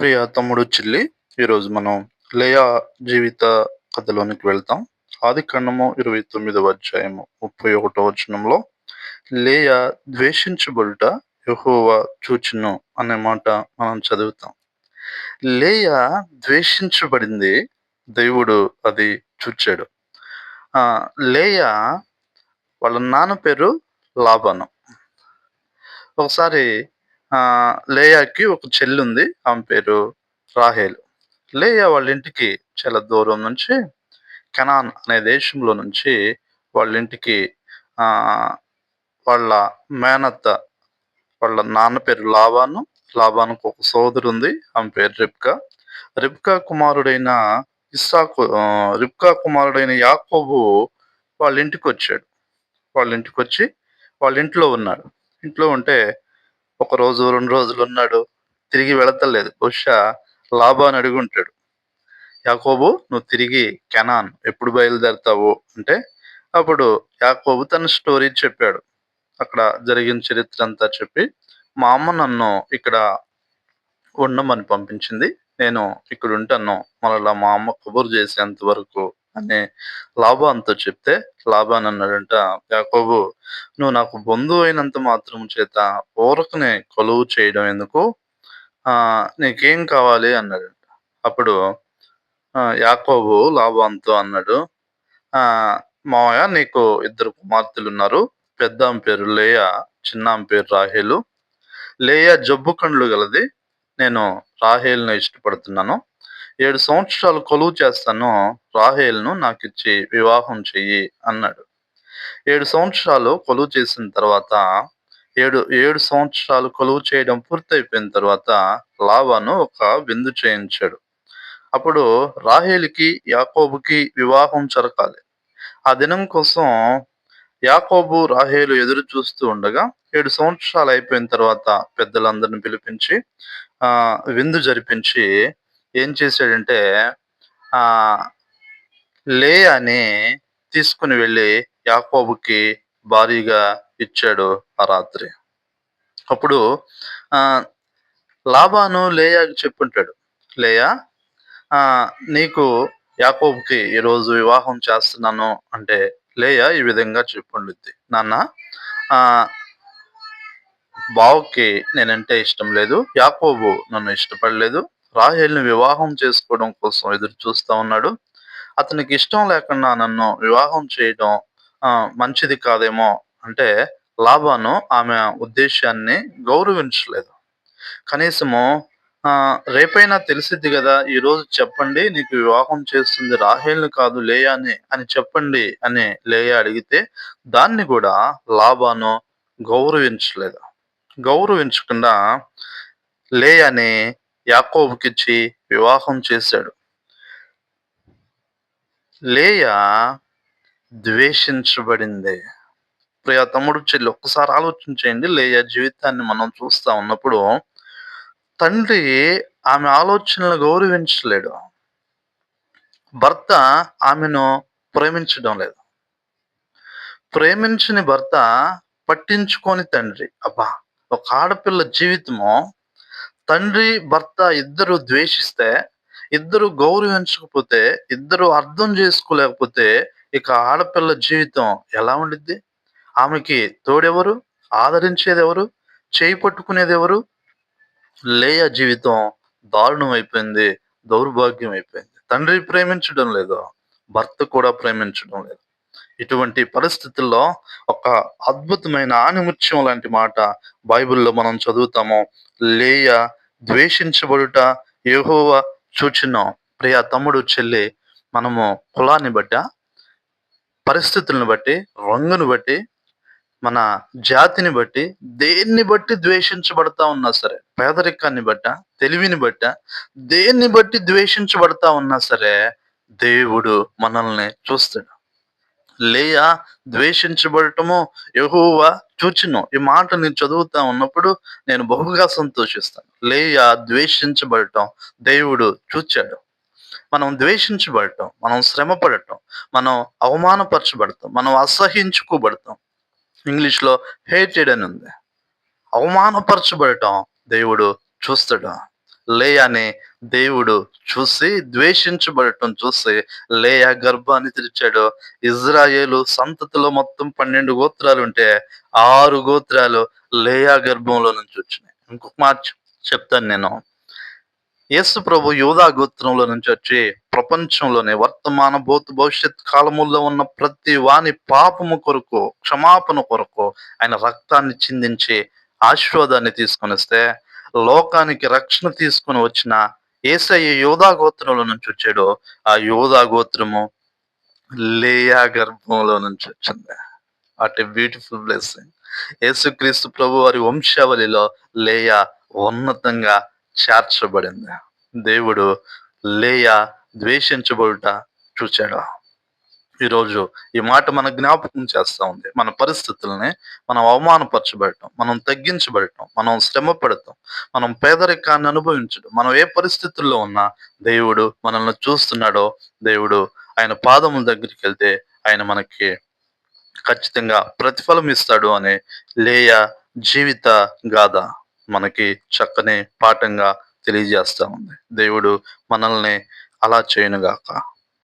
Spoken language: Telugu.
ప్రియ తమ్ముడు చెల్లి ఈరోజు మనం లేయా జీవిత కథలోనికి వెళ్తాం. ఆది ఖండము ఇరవై తొమ్మిదవ అధ్యాయము ముప్పై ఒకటో వచనంలో లేయా ద్వేషించబడుట యహోవా చూచును అనే మాట మనం చదువుతాం. లేయా ద్వేషించబడింది దేవుడు అది చూచాడు. ఆ లేయా వాళ్ళ నాన్న పేరు లాభాను ఒకసారి లేయాకి ఒక చెల్లి ఉంది ఆమె పేరు రాహేల్. లేయా వాళ్ళ ఇంటికి చాలా దూరం నుంచి కెనాన్ అనే దేశంలో నుంచి వాళ్ళ ఇంటికి వాళ్ళ మేనత్త వాళ్ళ నాన్న పేరు లాభాను. లాభానికి ఒక సోదరు ఉంది ఆమె పేరు రిబ్కా. రిబ్కా కుమారుడైన ఇస్సాకు రిబ్కా కుమారుడైన యాకోబు వాళ్ళ ఇంటికి వచ్చాడు వాళ్ళ ఇంటికి వచ్చి వాళ్ళ ఇంట్లో ఉన్నాడు. ఇంట్లో ఉంటే ఒక రోజు రెండు రోజులు ఉన్నాడు. తిరిగి వెళతలేదు. బహుశా లాభాన్ని అడిగి ఉంటాడు. యాకోబు నువ్వు తిరిగి కెనాన్ ఎప్పుడు బయలుదేరుతావు? అంటే అప్పుడు యాకోబు తన స్టోరీ చెప్పాడు. అక్కడ జరిగిన చరిత్ర అంతా చెప్పి మా అమ్మ నన్ను ఇక్కడ ఉండమని పంపించింది. నేను ఇక్కడ ఉంటాను. మరలా మా అమ్మ కబురు చేసేంత వరకు అని లాభాన్తో చెప్తే లాభాన్ అన్నాడంట యాకోబు నువ్వు నాకు బంధువు అయినంత మాత్రం చేత ఊరకనే కొలువు చేయడం ఎందుకు? ఆ నీకేం కావాలి? అన్నాడంట. అప్పుడు యాకోబు లాభాన్తో అన్నాడు ఆ మావయ్య నీకు ఇద్దరు కుమార్తెలు ఉన్నారు పెద్ద పేరు లేయా చిన్న పేరు రాహేలు. లేయా జబ్బు కండ్లు గలది. నేను రాహేల్ను ఇష్టపడుతున్నాను. ఏడు సంవత్సరాలు కొలువు చేస్తాను రాహేల్ను నాకు ఇచ్చి వివాహం చెయ్యి అన్నాడు. ఏడు సంవత్సరాలు కొలువు చేసిన తర్వాత ఏడు ఏడు సంవత్సరాలు కొలువు చేయడం పూర్తయిపోయిన తర్వాత లాభాను ఒక విందు చేయించాడు. అప్పుడు రాహేలికి యాకోబుకి వివాహం జరగాలి. ఆ దినం కోసం యాకోబు రాహేలు ఎదురు చూస్తూ ఉండగా ఏడు సంవత్సరాలు అయిపోయిన తర్వాత పెద్దలందరిని పిలిపించి ఆ విందు జరిపించి ఏం చేశాడంటే ఆ లేయాని తీసుకుని వెళ్ళి యాకోబుకి భారీగా ఇచ్చాడు ఆ రాత్రి. అప్పుడు ఆ లాభాను లేయాకి చెప్పుంటాడు. లేయా ఆ నీకు యాకోబుకి ఈరోజు వివాహం చేస్తున్నాను అంటే లేయా ఈ విధంగా చెప్పుండుద్ది. నాన్న ఆ బావుకి నేనంటే ఇష్టం లేదు. యాకోబు నన్ను ఇష్టపడలేదు. రాహేల్ని వివాహం చేసుకోవడం కోసం ఎదురు చూస్తూ ఉన్నాడు. అతనికి ఇష్టం లేకుండా నన్ను వివాహం చేయడం మంచిది కాదేమో అంటే లాభాను ఆమె ఉద్దేశాన్ని గౌరవించలేదు. కనీసము రేపైనా తెలిసిద్ది కదా ఈ రోజు చెప్పండి నీకు వివాహం చేస్తుంది రాహేల్ని కాదు లేయాని అని చెప్పండి అని లేయా అడిగితే దాన్ని కూడా లాభాను గౌరవించలేదు. గౌరవించకుండా లేయాని యాకోబుకిచ్చి వివాహం చేశాడు. లేయా ద్వేషించబడింది. ప్రియ తమ్ముడు చెల్లి ఒక్కసారి ఆలోచించేయండి. లేయ జీవితాన్ని మనం చూస్తా ఉన్నప్పుడు తండ్రి ఆమె ఆలోచనలు గౌరవించలేడు. భర్త ఆమెను ప్రేమించడం లేదు. ప్రేమించని భర్త పట్టించుకొని తండ్రి. అబ్బా ఒక ఆడపిల్ల జీవితము తండ్రి భర్త ఇద్దరు ద్వేషిస్తే ఇద్దరు గౌరవించకపోతే ఇద్దరు అర్థం చేసుకోలేకపోతే ఇక ఆడపిల్ల జీవితం ఎలా ఉండిద్ది? ఆమెకి తోడెవరు? ఆదరించేది ఎవరు చేయి పట్టుకునేది ఎవరు లేయ జీవితం దారుణం అయిపోయింది దౌర్భాగ్యం అయిపోయింది తండ్రి ప్రేమించడం లేదు భర్త కూడా ప్రేమించడం లేదు. ఇటువంటి పరిస్థితుల్లో ఒక అద్భుతమైన ఆనిముత్యం లాంటి మాట బైబిల్లో మనం చదువుతాము. లేయ ద్వేషించబడుట యహోవ చూచినాం. ప్రియ తమ్ముడు చెల్లి మనము కులాన్ని బట్ట పరిస్థితులను బట్టి రంగును బట్టి మన జాతిని బట్టి దేన్ని బట్టి ద్వేషించబడతా ఉన్నా సరే పేదరికాన్ని బట్ట తెలివిని బట్ట దేన్ని బట్టి ద్వేషించబడతా ఉన్నా సరే దేవుడు మనల్ని చూస్తాడు. లేయా ద్వేషించబడటము యహోవా చూచిను. ఈ మాట నేను చదువుతా ఉన్నప్పుడు నేను బహుగా సంతోషిస్తాను. లేయా ద్వేషించబడటం దేవుడు చూచాడు. మనం ద్వేషించబడటం మనం శ్రమపడటం మనం అవమానపరచబడతాం మనం అసహించుకోబడతాం ఇంగ్లీష్లో హేటెడ్ అని ఉంది. అవమానపరచబడటం దేవుడు చూస్తాడు? లేయాని దేవుడు చూసి ద్వేషించబడటం చూసి లేయా గర్భాన్ని తెరిచాడు. ఇజ్రాయేలు సంతతిలో మొత్తం పన్నెండు గోత్రాలు ఉంటే ఆరు గోత్రాలు లేయా గర్భంలో నుంచి వచ్చినాయి. ఇంకొక మాట చెప్తాను నేను. యేసు ప్రభు యోధా గోత్రంలో నుంచి వచ్చి ప్రపంచంలోనే వర్తమాన భూత భవిష్యత్ కాలముల్లో ఉన్న ప్రతి వాని పాపము కొరకు క్షమాపణ కొరకు ఆయన రక్తాన్ని చిందించి ఆశీర్వాదాన్ని తీసుకొని వస్తే లోకానికి రక్షణ తీసుకొని వచ్చిన ఏసయ్య యోధా గోత్రంలో నుంచి వచ్చాడు ఆ యోధా గోత్రము లేయా గర్భంలో నుంచి వచ్చింది. అటు ఏ బ్యూటిఫుల్ బ్లెస్సింగ్ యేసుక్రీస్తు ప్రభు వారి వంశావళిలో లేయా ఉన్నతంగా చేర్చబడింది. దేవుడు లేయా ద్వేషించబడుట చూచాడు. ఈరోజు ఈ మాట మన జ్ఞాపకం చేస్తా ఉంది. మన పరిస్థితుల్ని మనం అవమానపరచబడటం మనం తగ్గించబడటం మనం శ్రమ పడటం మనం పేదరికాన్ని అనుభవించడం మనం ఏ పరిస్థితుల్లో ఉన్నా దేవుడు మనల్ని చూస్తున్నాడో దేవుడు ఆయన పాదముల దగ్గరికి వెళ్తే ఆయన మనకి ఖచ్చితంగా ప్రతిఫలం ఇస్తాడు అనే లేయ జీవిత గాథ మనకి చక్కని పాఠంగా తెలియజేస్తా ఉంది. దేవుడు మనల్ని అలా చేయనుగాక.